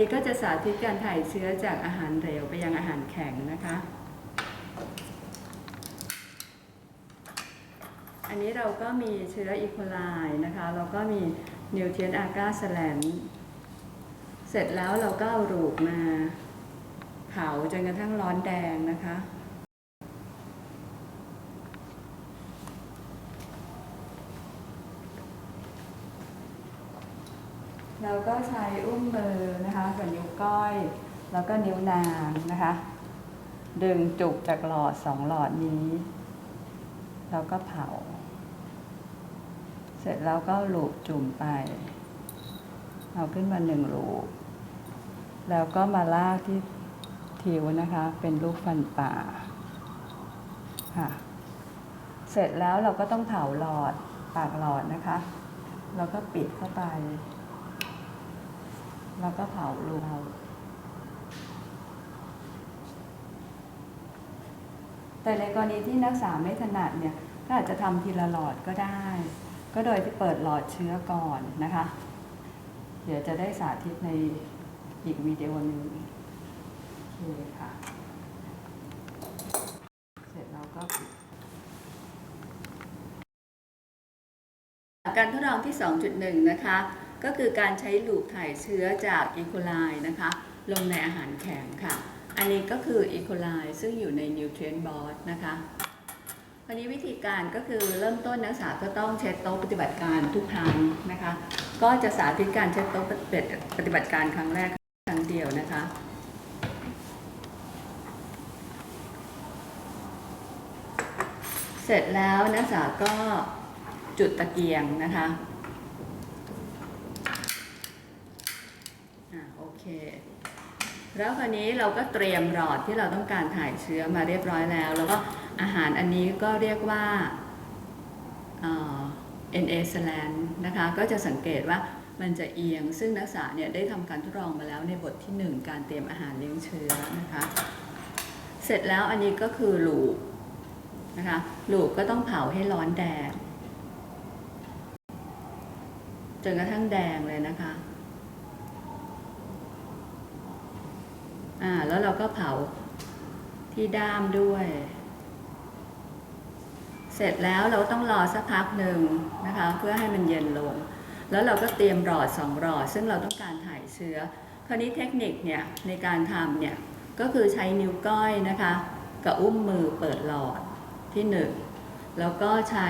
นี่ก็จะสาธิตการถ่ายเชื้อจากอาหารเหลวไปยังอาหารแข็งนะคะ อันนี้เราก็มีเชื้ออีโคไลนะคะเราก็มีนิวเทียนอากาสแลนเสร็จแล้วเราก็เอารูปมาเผาจนกระทั่งร้อนแดงนะคะ เราก็ใช้อุ้มมือนะคะกับนิ้วก้อย แล้วก็นิ้วนางนะคะ ดึงจุกจากหลอดสองหลอดนี้ แล้วก็เผา เสร็จแล้วก็ลูบจุ่มไปเอาขึ้นมาหนึ่งลูบแล้วก็มาลากที่ทิวนะคะ เป็นรูปฟันป่าค่ะ เสร็จแล้วเราก็ต้องเผาหลอดปากหลอดนะคะ แล้วก็ปิดเข้าไป แล้วก็เผารูเราแต่ในกรณีที่นักศึกษาไม่ถนัดเนี่ยก็อาจจะทำทีละหลอดก็ได้ ก็โดยที่เปิดหลอดเชื้อก่อนนะคะ เดี๋ยวจะได้สาธิตในอีกวิดีโอหนึ่งโอเคค่ะ เสร็จแล้วก็ปิดการทดลองที่ 2.1 นะคะ ก็คือการใช้ลูปถ่ายเชื้อจากอีโคไลนะคะ ลงในอาหารแข็งค่ะ อันนี้ก็คืออีโคไลซึ่งอยู่ในนิวเทรนบอร์ดนะคะคราวนี้วิธีการก็คือเริ่มต้นนักศึกษาก็ต้องเช็ดโต๊ะปฏิบัติการทุกครั้งนะคะ ก็จะสาธิตการเช็ดโต๊ะปฏิบัติการครั้งแรกครั้งเดียวนะคะเสร็จแล้วนักศึกษาก็จุดตะเกียงนะคะอ่าโอเค แล้วคราวนี้เราก็เตรียมหลอดที่เราต้องการถ่ายเชื้อมาเรียบร้อยแล้ว แล้วก็อาหารอันนี้ก็เรียกว่าเอ่อ NA s l a n นะคะก็จะสังเกตว่ามันจะเอียง ซึ่งนักศึกษาเนี่ยได้ทำการทดลองมาแล้วในบทที่ 1 การเตรียมอาหารเลี้ยงเชื้อนะคะ เสร็จแล้วอันนี้ก็คือหลูปนะคะหลูปก็ต้องเผาให้ร้อนแดงจนกระทั่งแดงเลยนะคะ อ่าแล้วเราก็เผาที่ด้ามด้วย เสร็จแล้วเราต้องรอสักพักหนึ่งนะคะ เพื่อให้มันเย็นลง แล้วเราก็เตรียมหลอดสองหลอด ซึ่งเราต้องการถ่ายเชื้อ คราวนี้เทคนิคเนี่ยในการทำเนี่ยก็คือใช้นิ้วก้อยนะคะกับอุ้มมือเปิดหลอดที่หนึ่งแล้วก็ใช้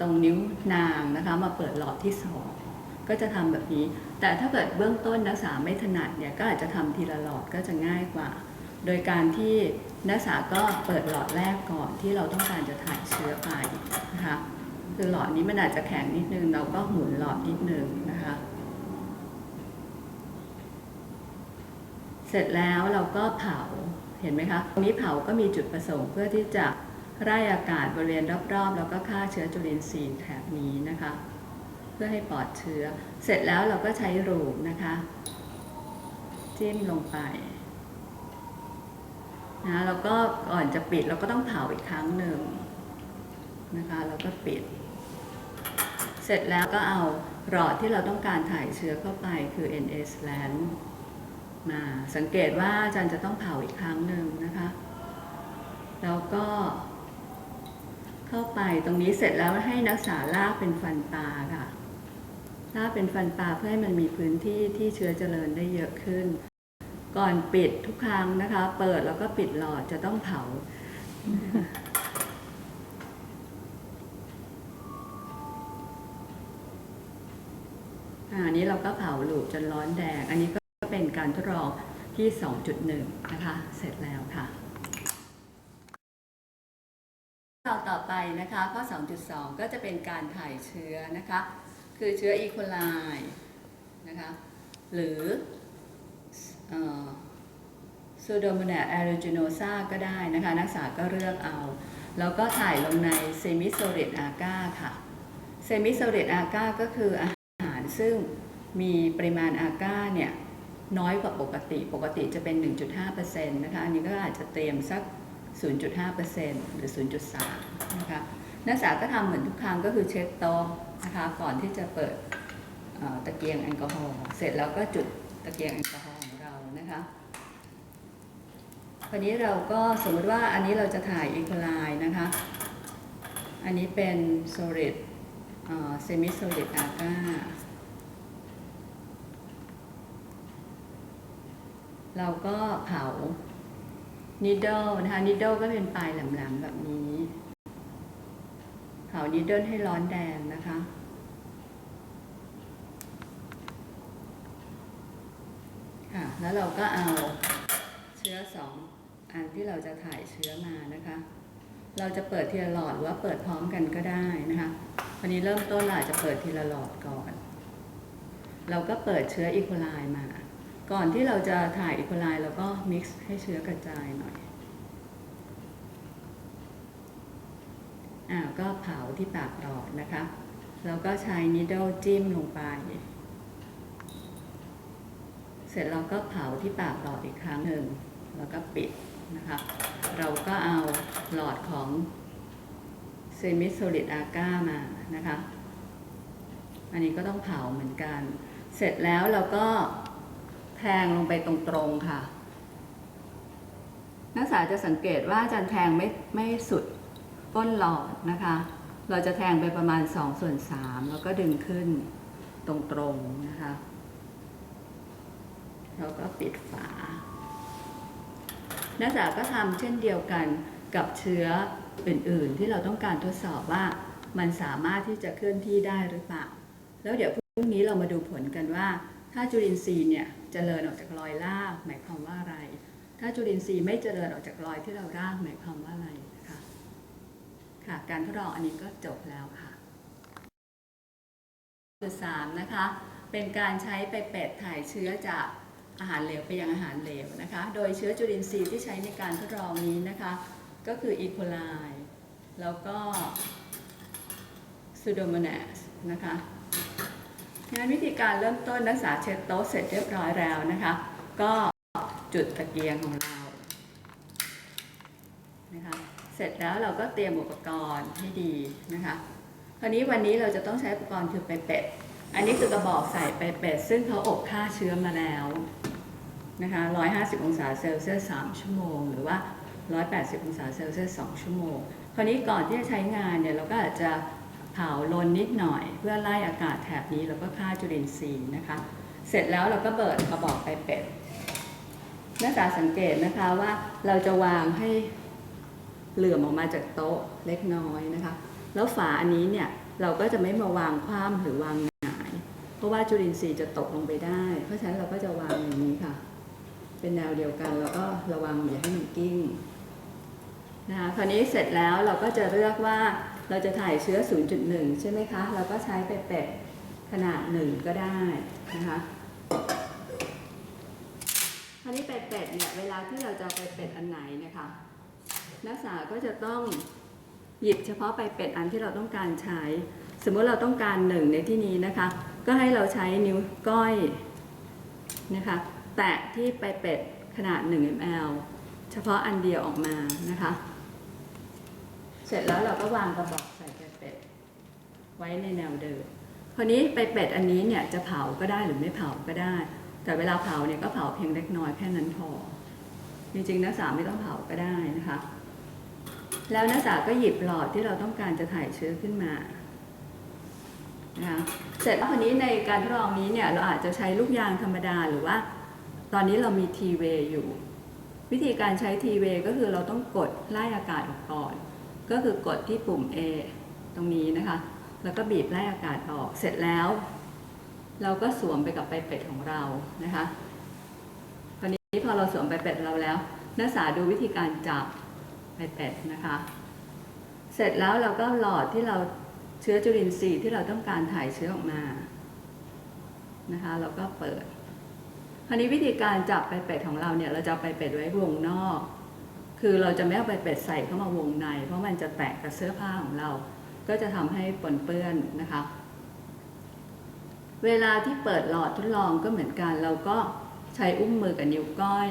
ตรงนิ้วนางนะคะมาเปิดหลอดที่สอง ก็จะทำแบบนี้ แต่ถ้าเกิดเบื้องต้นนักศึกษาไม่ถนัดเนี่ยก็อาจจะทำทีละหลอดก็จะง่ายกว่า โดยการที่นักศึกษาก็เปิดหลอดแรกก่อนที่เราต้องการจะถ่ายเชื้อไปนะคะคือหลอดนี้มันอาจจะแข็งนิดนึงเราก็หมุนหลอดนิดนึงนะคะเสร็จแล้วเราก็เผาเห็นไหมคะตรงนี้เผาก็มีจุดประสงค์เพื่อที่จะไล่อากาศบริเวณรอบๆ แล้วก็ฆ่าเชื้อจุลินทรีย์แถบนี้นะคะ พื่อให้ปลอดเชื้อ เสร็จแล้วเราก็ใช้รูปนะคะ จิ้มลงไปนะแล้วก็ก่อนจะปิดเราก็ต้องเผาอีกครั้งหนึ่งนะคะแล้วก็ปิด เสร็จแล้วก็เอาหลอดที่เราต้องการถ่ายเชื้อเข้าไปคือ NS land มาสังเกตว่าอาจารย์จะต้องเผาอีกครั้งหนึ่งนะคะ แล้วก็ เข้าไปตรงนี้เสร็จแล้วให้นักศึกษาลากเป็นฟันปลาค่ะ ลาเป็นฟันปลาเพื่อให้มันมีพื้นที่ที่เชื้อเจริญได้เยอะขึ้น ก่อนปิดทุกครั้งนะคะ เปิดแล้วก็ปิดหลอดจะต้องเผาอะอันนี้เราก็เผาหลูบจนร้อนแดง อันนี้ก็เป็นการทดลองที่ 2.1 นะคะ เสร็จแล้วค่ะข้อต่อไปนะคะ ข้อ 2.2 ก็จะเป็นการถ่ายเชื้อนะคะ คือเชื้ออีโคไลนะคะหรือซูโดโมนแอโรจิโนซาก็ได้นะคะนักศึกษาก็เลือกเอา แล้วก็ถ่ายลงในเซมิโซลิดอาก้าค่ะเซมิโซลิดอาก้าก็คืออาหารซึ่งมีปริมาณอาก้าเนี่ยน้อยกว่าปกติ ปกติจะเป็น 1.5%นะคะ อันนี้ก็อาจจะเตรียมสัก 0.5%หรือ 0.3 นะคะ นักศึกษาก็ทำเหมือนทุกครั้งก็คือเช็ดโต๊ะนะคะก่อนที่จะเปิดตะเกียงแอลกอฮอล์เสร็จแล้วก็จุดตะเกียงแอลกอฮอล์ของเรานะคะคราวนี้เราก็สมมติว่าอันนี้เราจะถ่ายอีโคไลนะคะ อันนี้เป็น solid เซมิ solid agar เราก็เผา needle นะคะ needle ก็เป็นปลายแหลมๆแบบนี้ เผา needle ให้ร้อนแดงนะคะ ค่ะ แล้วเราก็เอาเชื้อสองอันที่เราจะถ่ายเชื้อมานะคะ เราจะเปิดทีละหลอดหรือว่าเปิดพร้อมกันก็ได้นะคะวันนี้เริ่มต้นเราจจะเปิดทีละหลอดก่อน เราก็เปิดเชื้ออีโคไลมา ก่อนที่เราจะถ่ายอีโคไลเราก็มิกซ์ให้เชื้อกระจายหน่อย อ่าก็เผาที่ปากหลอดนะคะ แล้วก็ใช้ needle จิ้มลงไป เสร็จเราก็เผาที่ปากหลอดอีกครั้งหนึ่ง แล้วก็ปิดนะคะ เราก็เอาหลอดของเซมิโซลิดอาก้ามานะคะ อันนี้ก็ต้องเผาเหมือนกัน เสร็จแล้วเราก็แทงลงไปตรงๆค่ะ นักศึกษาจะสังเกตว่าอาจารย์แทงไม่ไม่สุด ก้นหลอดนะคะ เราจะแทงไปประมาณ2ส่วน3แล้วก็ดึงขึ้นตรงๆนะคะ แล้วก็ปิดฝา นักศึกษาก็ทำเช่นเดียวกันกับเชื้ออื่นๆ ที่เราต้องการทดสอบว่ามันสามารถที่จะเคลื่อนที่ได้หรือเปล่า แล้วเดี๋ยวพรุ่งนี้เรามาดูผลกันว่า ถ้าจุลินทรีย์เนี่ยเจริญออกจากรอยรากหมายความว่าอะไร ถ้าจุลินทรีย์ไม่เจริญออกจากรอยที่เรารากหมายความว่าอะไร ค่ะ การทดลองอันนี้ก็จบแล้วค่ะคือสามนะคะ เป็นการใช้ไปเป็ดถ่ายเชื้อจากอาหารเหลวไปยังอาหารเหลวนะคะ โดยเชื้อจุลินทรีย์ที่ใช้ในการทดลองนี้นะคะ ก็คืออีโคไลแล้วก็ซูโดโมนาสนะคะงานวิธีการเริ่มต้นนักศึกษาเช็ดโต๊ะเสร็จเรียบร้อยแล้วนะคะ ก็จุดตะเกียงของเรานะคะ เสร็จแล้วเราก็เตรียมอุปกรณ์ให้ดีนะคะคราวนี้วันนี้เราจะต้องใช้อุปกรณ์คือไปเป็ด อันนี้คือกระบอกใส่ไปเป็ด ซึ่งเขาอบฆ่าเชื้อมาแล้วนะคะ150 องศาเซลเซียส 3 ชั่วโมง หรือว่า 180 องศาเซลเซียส 2 ชั่วโมง คราวนี้ก่อนที่จะใช้งานเนี่ยเราก็อาจจะเผาลนนิดหน่อย เพื่อไล่อากาศแถบนี้แล้วก็ฆ่าจุลินทรีย์นะคะ เสร็จแล้วเราก็เปิดกระบอกไปเป็ดนักศึกษาสังเกตนะคะว่าเราจะวางให้ เหลื่อมออกมาจากโต๊ะเล็กน้อยนะคะ แล้วฝาอันนี้เนี่ยเราก็จะไม่มาวางคว่ำหรือวางหงาย เพราะว่าจุลินทรีย์จะตกลงไปได้ เพราะฉะนั้นเราก็จะวางอย่างนี้ค่ะ เป็นแนวเดียวกันแล้วก็ระวังอย่าให้มันกิ้งนะคะคราวนี้เสร็จแล้วเราก็จะเลือกว่าเราจะถ่ายเชื้อ 0.1 ใช่ไหมคะ เราก็ใช้ไปเป็ดขนาด1ก็ได้นะคะคราวนี้ไปเป็ดเนี่ยเวลาที่เราจะไปเป็ดอันไหนนะคะ นักศึกษาก็จะต้องหยิบเฉพาะไปเป็ดอันที่เราต้องการใช้ สมมติเราต้องการหนึ่งในที่นี้นะคะ ก็ให้เราใช้นิ้วก้อยนะคะ แตะที่ไปเป็ดขนาด 1 ml เฉพาะอันเดียวออกมานะคะ เสร็จแล้วเราก็วางกระบอกใส่ไปเป็ดไว้ในแนวเดิมคราวนี้ไปเป็ดอันนี้เนี่ยจะเผาก็ได้หรือไม่เผาก็ได้ แต่เวลาเผาเนี่ยก็เผาเพียงเล็กน้อยแค่นั้นพอจริงๆนักศึกษาไม่ต้องเผาก็ได้นะคะ แล้วนักศึกษาก็หยิบหลอดที่เราต้องการจะถ่ายเชื้อขึ้นมานะคะเสร็จแล้วคราวนี้ในการทดลองนี้เนี่ยเราอาจจะใช้ลูกยางธรรมดาหรือว่า ตอนนี้เรามีทีเวอยู่ วิธีการใช้ทีเวก็คือเราต้องกดไล่อากาศออกก่อน ก็คือกดที่ปุ่ม A ตรงนี้นะคะ แล้วก็บีบไล่อากาศออกเสร็จแล้ว เราก็สวมไปกับไปเป็ดของเรานะคะคราวนี้พอเราสวมไปเป็ดเราแล้วนักศึกษาดูวิธีการจับ ไปเป็ดนะคะ เสร็จแล้วเราก็หลอดที่เราเชื้อจุลินทรีย์ที่เราต้องการถ่ายเชื้อออกมานะคะเราก็เปิดคราวนี้วิธีการจับไปเป็ดของเราเนี่ยเราจะไปเป็ดไว้วงนอก คือเราจะไม่เอาไปเป็ดใส่เข้ามาวงใน เพราะมันจะแตกกับเสื้อผ้าของเรา ก็จะทำให้ปนเปื้อนนะคะ เวลาที่เปิดหลอดทดลองก็เหมือนกัน เราก็ใช้อุ้มมือกับนิ้วก้อย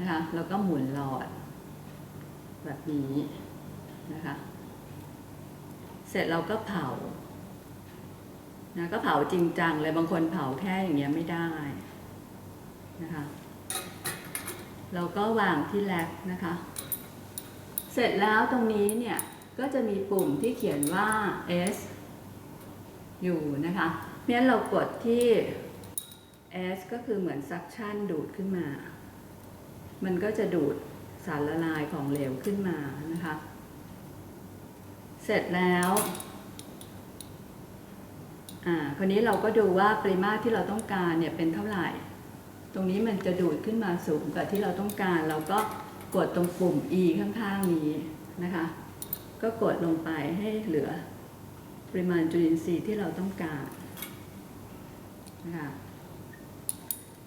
นะคะแล้วก็หมุนหลอด แบบนี้นะคะ เสร็จเราก็เผานะก็เผาจริงจังเลยบางคนเผาแค่อย่างเงี้ยไม่ได้นะคะเราก็วางที่แลกนะคะ เสร็จแล้วตรงนี้เนี่ยก็จะมีปุ่มที่เขียนว่า S อยู่นะคะเพราะฉะนั้นเรากดที่ S ก็คือเหมือนซักชั่นดูดขึ้นมา มันก็จะดูด สารละลายของเหลวขึ้นมานะคะ เสร็จแล้วอ่าคราวนี้เราก็ดูว่าปริมาตรที่เราต้องการเนี่ยเป็นเท่าไหร่ ตรงนี้มันจะดูดขึ้นมาสูงกว่าที่เราต้องการ เราก็กดตรงปุ่ม E ข้างๆนี้นะคะ ก็กดลงไปให้เหลือปริมาณจุลินทรีย์ที่เราต้องการนะคะ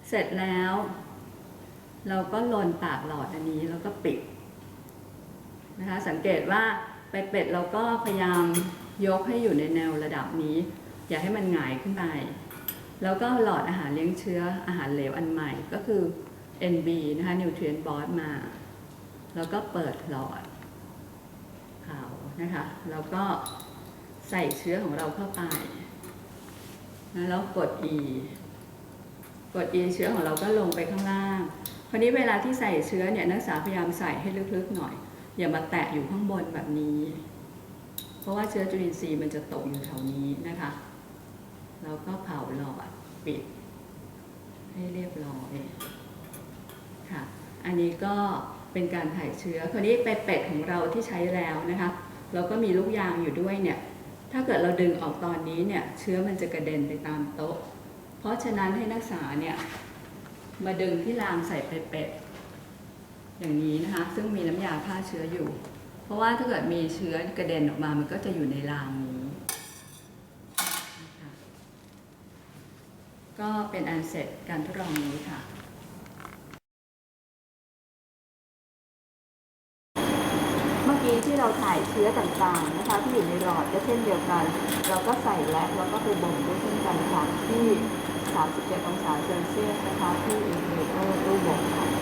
เสร็จแล้ว เราก็ลนปากหลอดอันนี้แล้วก็ปิดนะคะสังเกตว่าไปเป็ดเราก็พยายามยกให้อยู่ในแนวระดับนี้ อย่าให้มันหงายขึ้นไป แล้วก็หลอดอาหารเลี้ยงเชื้ออาหารเหลวอันใหม่ก็คือ NB นะคะ Nutrient Board มา แล้วก็เปิดหลอดเผานะคะ แล้วก็ใส่เชื้อของเราเข้าไปนะแล้วกด E กด E เชื้อของเราก็ลงไปข้างล่าง ราวนี้เวลาที่ใส่เชื้อเนี่ยนักศึกษาพยายามใส่ให้ลึกๆหน่อย อย่ามาแตะอยู่ข้างบนแบบนี้ เพราะว่าเชื้อจุลินทรีย์มันจะตกอยู่แถวนี้นะคะแล้วก็เผาหลอดปิด ให้เรียบร้อยค่ะ อันนี้ก็เป็นการถ่ายเชื้อคราวนี้ไปเป็ดของเราที่ใช้แล้วนะคะเราก็มีลูกยางอยู่ด้วยเนี่ย ถ้าเกิดเราดึงออกตอนนี้เนี่ย เชื้อมันจะกระเด็นไปตามโต๊ะ เพราะฉะนั้นให้นักศึกษาเนี่ย มาดึงที่รางใส่ไปเป็ดอย่างนี้นะคะ ซึ่งมีน้ำยาฆ่าเชื้ออยู่ เพราะว่าถ้าเกิดมีเชื้อกระเด็นออกมามันก็จะอยู่ในรางนี้ก็เป็นอันเสร็จการทดลองนี้ค่ะเมื่อกี้ที่เราถ่ายเชื้อต่างๆนะคะที่อยู่ในหลอดก็เช่นเดียวกัน เราก็ใส่แลกแล้วก็ไปบ่มด้วยเช่นกันค่ะที่ 37 องศาเซลเซียสนะคะที่อินเวอร์เตอรูบ่มค่ะ